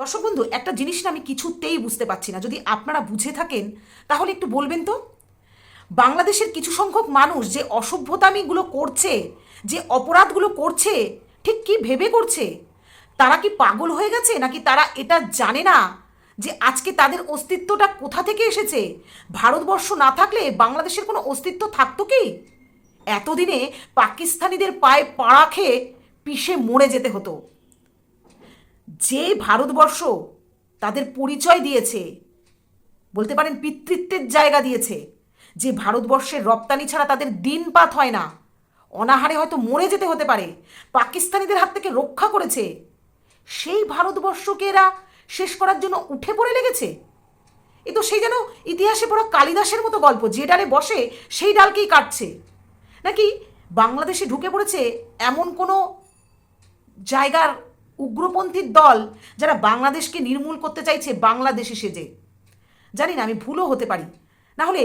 দর্শক বন্ধু, একটা জিনিস না আমি কিছুতেই বুঝতে পারছি না। যদি আপনারা বুঝে থাকেন, তাহলে একটু বলবেন তো? বাংলাদেশের কিছু সংখ্যক মানুষ যে অসভ্যতামিগুলো করছে, যে অপরাধগুলো করছে, ঠিক কি ভেবে করছে? তারা কি পাগল হয়ে গেছে, নাকি তারা এটা জানে না যে আজকে তাদের অস্তিত্বটা কোথা থেকে এসেছে? ভারতবর্ষ না থাকলে বাংলাদেশের কোনো অস্তিত্ব থাকতো কি? এতদিনে পাকিস্তানিদের পায়ে পাড়া খেয়ে পিষে মরে যেতে হতো। যে ভারতবর্ষ তাদের পরিচয় দিয়েছে, বলতে পারেন পিতৃত্বের জায়গা দিয়েছে, যে ভারতবর্ষের রপ্তানি ছাড়া তাদের দিনপাত হয় না, অনাহারে হয়তো মরে যেতে হতে পারে, পাকিস্তানিদের হাত থেকে রক্ষা করেছে, সেই ভারতবর্ষকে এরা শেষ করার জন্য উঠে পড়ে লেগেছে? এ তো সেই যেন ইতিহাসে পড়া কালিদাসের মতো গল্প, যে ডালে বসে সেই ডালকেই কাটছে। নাকি বাংলাদেশে ঢুকে পড়েছে এমন কোনো জায়গার উগ্রপন্থীর দল যারা বাংলাদেশকে নির্মূল করতে চাইছে, বাংলাদেশে সেজে। জানি না, আমি ভুলও হতে পারি। না হলে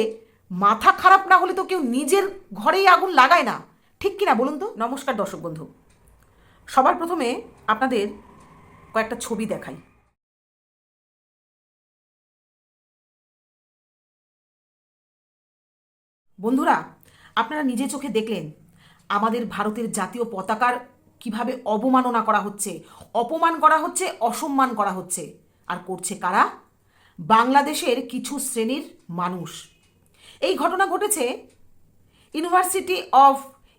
মাথা খারাপ না হলে তো কেউ নিজের ঘরেই আগুন লাগায় না। ঠিক কিনা বলুন তো? নমস্কার দর্শক বন্ধু। সবার প্রথমে আপনাদের কয়েকটা ছবি দেখাই। বন্ধুরা, আপনারা নিজে চোখে দেখলেন আমাদের ভারতের জাতীয় পতাকার কীভাবে অবমাননা করা হচ্ছে? অপমান করা হচ্ছে, অসম্মান করা হচ্ছে। আর করছে কারা? বাংলাদেশের কিছু শ্রেণির মানুষ। এই ঘটনা ঘটেছে ইউনিভার্সিটি অফ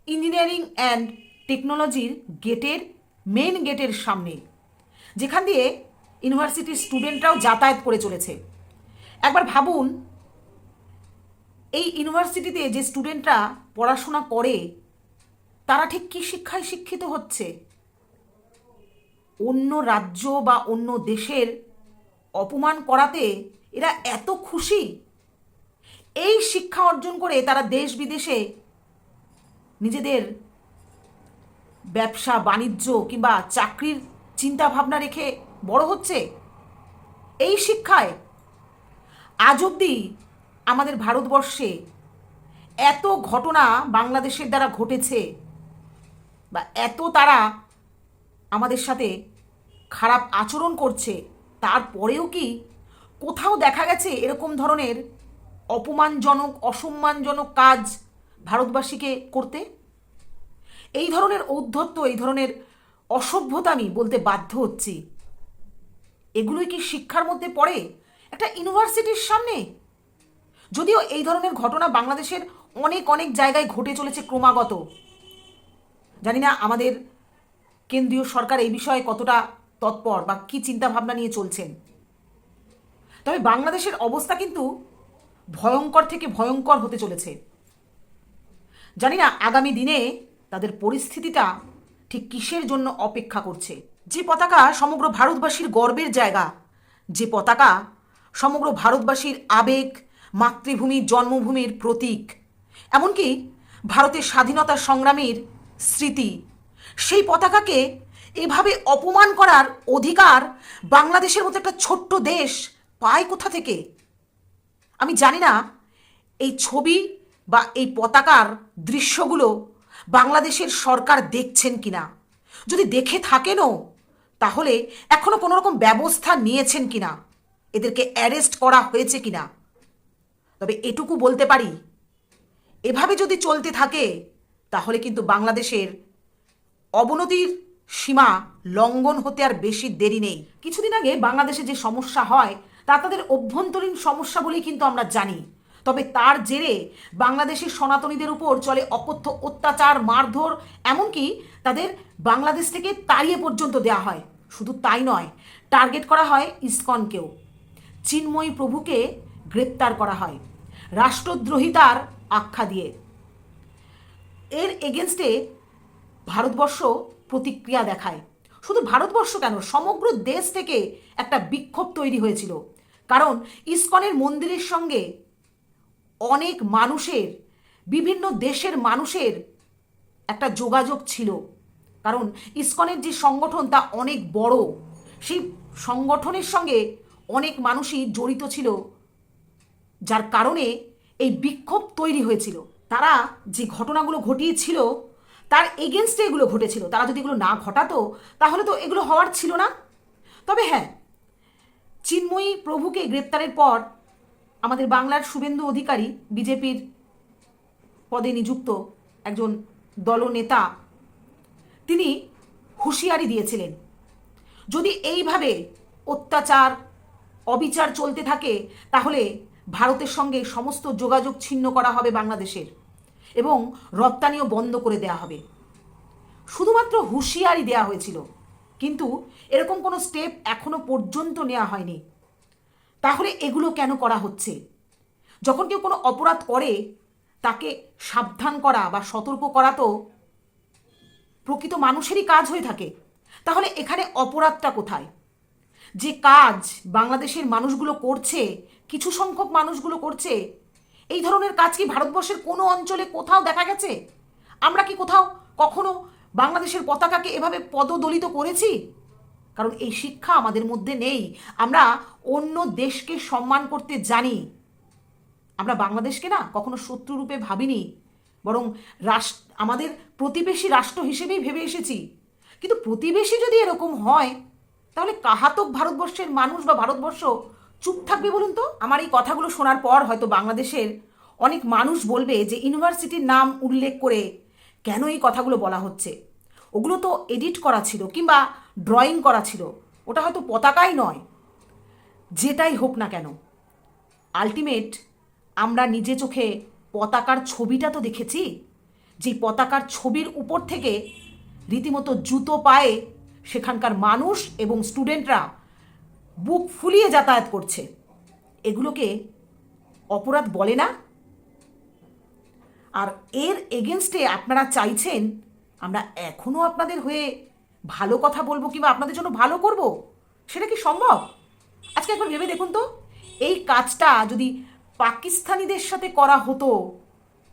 ইঞ্জিনিয়ারিং অ্যান্ড টেকনোলজির গেটের মেন গেটের সামনে, যেখান দিয়ে ইউনিভার্সিটির স্টুডেন্টরাও যাতায়াত করে চলেছে। একবার ভাবুন, এই ইউনিভার্সিটিতে যে স্টুডেন্টরা পড়াশোনা করে তারা ঠিক কী শিক্ষায় শিক্ষিত হচ্ছে? অন্য রাজ্য বা অন্য দেশের অপমান করাতে এরা এত খুশি? এই শিক্ষা অর্জন করে তারা দেশ বিদেশে নিজেদের ব্যবসা, বাণিজ্য কিংবা চাকরির চিন্তা ভাবনা রেখে বড় হচ্ছে? এই শিক্ষায় আজ অবধি আমাদের ভারতবর্ষে এত ঘটনা বাংলাদেশের দ্বারা ঘটেছে। বা এত তারা আমাদের সাথে খারাপ আচরণ করছে, তারপরেও কি কোথাও দেখা গেছে এরকম ধরনের অপমানজনক, অসম্মানজনক কাজ ভারতবাসীকে করতে? এই ধরনের ঔদ্ধত্য, এই ধরনের অসভ্যতা আমি বলতে বাধ্য হচ্ছি। এগুলোই কি শিক্ষার মধ্যে পড়ে? একটা ইউনিভার্সিটির সামনে? যদিও এই ধরনের ঘটনা বাংলাদেশের অনেক অনেক জায়গায় ঘটে চলেছে ক্রমাগত। জানি না আমাদের কেন্দ্রীয় সরকার এই বিষয়ে কতটা তৎপর বা কী চিন্তাভাবনা নিয়ে চলছেন। তবে বাংলাদেশের অবস্থা কিন্তু ভয়ঙ্কর থেকে ভয়ঙ্কর হতে চলেছে। জানি না আগামী দিনে তাদের পরিস্থিতিটা ঠিক কিসের জন্য অপেক্ষা করছে। যে পতাকা সমগ্র ভারতবাসীর গর্বের জায়গা, যে পতাকা সমগ্র ভারতবাসীর আবেগ, মাতৃভূমি, জন্মভূমির প্রতীক, এমনকি ভারতের স্বাধীনতা সংগ্রামীর স্মৃতি। সেই পতাকাকে এভাবে অপমান করার অধিকার বাংলাদেশের মতো একটা ছোট্ট দেশ পায় কোথা থেকে? আমি জানি না, এই ছবি বা এই পতাকার দৃশ্যগুলো বাংলাদেশের সরকার দেখছেন কিনা। যদি দেখে থাকেনও, তাহলে এখনও কোনো রকম ব্যবস্থা নিয়েছেন কিনা? এদেরকে অ্যারেস্ট করা হয়েছে কিনা? তবে এটুকু বলতে পারি, এভাবে যদি চলতে থাকে তাহলে কিন্তু বাংলাদেশের অবনতির সীমা লঙ্ঘন হতে আর বেশি দেরি নেই। কিছুদিন আগে বাংলাদেশে যে সমস্যা হয়, তা তাদের অভ্যন্তরীণ সমস্যা বলেই কিন্তু আমরা জানি। তবে তার জেরে বাংলাদেশের সনাতনীদের উপর চলে অকথ্য অত্যাচার, মারধর, এমনকি তাদের বাংলাদেশ থেকে তাড়িয়ে পর্যন্ত দেওয়া হয়। শুধু তাই নয়, টার্গেট করা হয় ইসকনকেও। চিন্ময়ী প্রভুকে গ্রেপ্তার করা হয়। রাষ্ট্রদ্রোহিতার আখ্যা দিয়ে। এর এগেনস্টে ভারতবর্ষ প্রতিক্রিয়া দেখায়। শুধু ভারতবর্ষ কেন, সমগ্র দেশ থেকে একটা বিক্ষোভ তৈরি হয়েছিল। কারণ ইস্কনের মন্দিরের সঙ্গে অনেক মানুষের, বিভিন্ন দেশের মানুষের একটা যোগাযোগ ছিল। কারণ ইস্কনের যে সংগঠন তা অনেক বড়, সেই সংগঠনের সঙ্গে অনেক মানুষই জড়িত ছিল, যার কারণে এই বিক্ষোভ তৈরি হয়েছিল। তারা যে ঘটনাগুলো ঘটিয়েছিল, তার এগেনস্টে এগুলো ঘটেছিল। তারা যদি এগুলো না ঘটাতো, তাহলে তো এগুলো হওয়ার ছিল না। তবে হ্যাঁ চিন্ময়ী প্রভুকে গ্রেপ্তারের পর আমাদের বাংলার শুভেন্দু অধিকারী, বিজেপির পদে নিযুক্ত একজন দলনেতা, তিনি হুঁশিয়ারি দিয়েছিলেন। যদি এইভাবে অত্যাচার, অবিচার চলতে থাকে, তাহলে ভারতের সঙ্গে সমস্ত যোগাযোগ ছিন্ন করা হবে বাংলাদেশের এবং রপ্তানিও বন্ধ করে দেওয়া হবে। শুধুমাত্র হুঁশিয়ারি দেওয়া হয়েছিল, কিন্তু এরকম কোনো স্টেপ এখনও পর্যন্ত নেওয়া হয়নি। তাহলে এগুলো কেন করা হচ্ছে? যখন কেউ কোনো অপরাধ করে, তাকে সাবধান করা বা সতর্ক করা তো প্রকৃত মানুষেরই কাজ হয়ে থাকে। তাহলে এখানে অপরাধটা কোথায়? যে কাজ বাংলাদেশের মানুষগুলো করছে, কিছু সংখ্যক মানুষগুলো করছে, এই ধরনের কাজ কি ভারতবর্ষের কোনো অঞ্চলে কোথাও দেখা গেছে? আমরা কি কোথাও কখনো বাংলাদেশের পতাকাকে এভাবে পদদলিত করেছি? কারণ এই শিক্ষা আমাদের মধ্যে নেই। আমরা অন্য দেশকে সম্মান করতে জানি। আমরা বাংলাদেশকে না কখনো শত্রুরূপে ভাবিনি। বরং রাষ্ট্র আমাদের প্রতিবেশী রাষ্ট্র হিসেবেই ভেবে এসেছি। কিন্তু প্রতিবেশী যদি এরকম হয় তাহলে কাহাতক ভারতবর্ষের মানুষ বা ভারতবর্ষ চুপ থাকবে বলুন তো? আমার এই কথাগুলো শোনার পর হয়তো বাংলাদেশের অনেক মানুষ বলবে যে ইউনিভার্সিটির নাম উল্লেখ করে কেন এই কথাগুলো বলা হচ্ছে। ওগুলো তো এডিট করা ছিল কিংবা ড্রয়িং করা ছিল। ওটা হয়তো পতাকাই নয়। যেটাই হোক না কেন। আলটিমেট আমরা নিজে চোখে পতাকার ছবিটা তো দেখেছি। যে পতাকার ছবির উপর থেকে রীতিমতো জুতো পায়ে সেখানকার মানুষ এবং স্টুডেন্টরা বুক ফুলিয়ে যাতায়াত করছে। এগুলোকে অপরাধ বলে না। আর এর এগেনস্টে আপনারা চাইছেন, আমরা এখনও আপনাদের হয়ে ভালো কথা বলব কিংবা আপনাদের জন্য ভালো করব, সেটা কি সম্ভব? আজকে একবার ভেবে দেখুন তো। এই কাজটা যদি পাকিস্তানিদের সাথে করা হতো,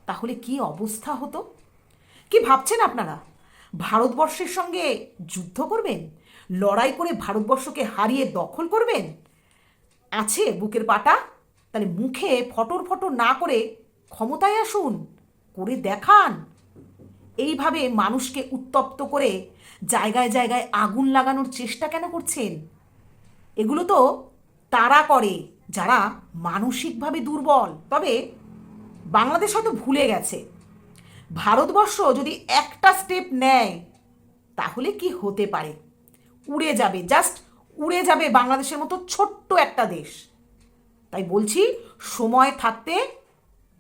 তাহলে কি অবস্থা হতো? কি ভাবছেন আপনারা? ভারতবর্ষের সঙ্গে যুদ্ধ করবেন? লড়াই করে ভারতবর্ষকে হারিয়ে দখল করবেন? আছে বুকের পাটা? তাহলে মুখে ফটর ফটর না করে ক্ষমতায় আসুন, করে দেখান। এইভাবে মানুষকে উত্তপ্ত করে জায়গায় জায়গায় আগুন লাগানোর চেষ্টা কেন করছেন? এগুলো তো তারা করে, যারা মানসিকভাবে দুর্বল। তবে বাংলাদেশ হয়তো ভুলে গেছে। ভারতবর্ষ যদি একটা স্টেপ নেয়, তাহলে কি হতে পারে? উড়ে যাবে জাস্ট উড়ে যাবে বাংলাদেশের মতো ছোট্ট একটা দেশ। তাই বলছি, সময় থাকতে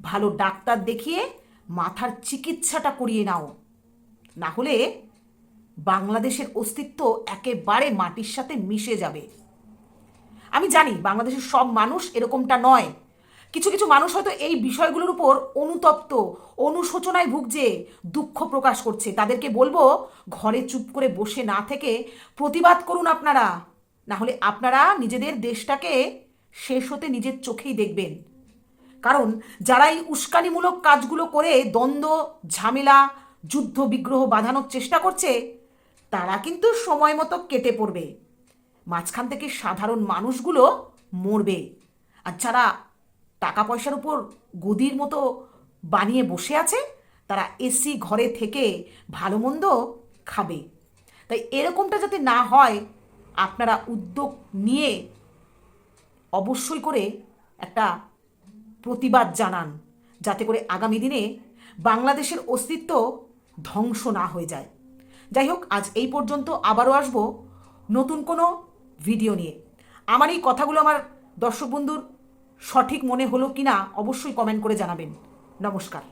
ভালো ডাক্তার দেখিয়ে মাথার চিকিৎসাটা করিয়ে নাও। না হলে বাংলাদেশের অস্তিত্ব একেবারে মাটির সাথে মিশে যাবে। আমি জানি বাংলাদেশের সব মানুষ এরকমটা নয়। কিছু কিছু মানুষ হয়তো এই বিষয়গুলোর উপর অনুতপ্ত, অনুশোচনায় ভুগছে, দুঃখ প্রকাশ করছে। তাদেরকে বলব, ঘরে চুপ করে বসে না থেকে প্রতিবাদ করুন আপনারা। না হলে আপনারা নিজেদের দেশটাকে শেষ হতে নিজের চোখেই দেখবেন। কারণ যারা এই উস্কানিমূলক কাজগুলো করে দ্বন্দ্ব, ঝামেলা, যুদ্ধ, বিগ্রহ বাঁধানোর চেষ্টা করছে, তারা কিন্তু সময় মতো কেটে পড়বে। মাঝখান থেকে সাধারণ মানুষগুলো মরবে। আর যারা টাকা পয়সার উপর গদির মতো বানিয়ে বসে আছে, তারা এসি ঘরে থেকে ভালো মন্দ খাবে। তাই এরকমটা যাতে না হয়, আপনারা উদ্যোগ নিয়ে অবশ্যই করে একটা প্রতিবাদ জানান, যাতে করে আগামী দিনে বাংলাদেশের অস্তিত্ব ধ্বংস না হয়ে যায়। যাই হোক, আজ এই পর্যন্ত আবারও আসব নতুন কোনো ভিডিও নিয়ে। আমার এই কথাগুলো আমার দর্শক বন্ধুর সঠিক মনে হলো কিনা অবশ্যই কমেন্ট করে জানাবেন। নমস্কার।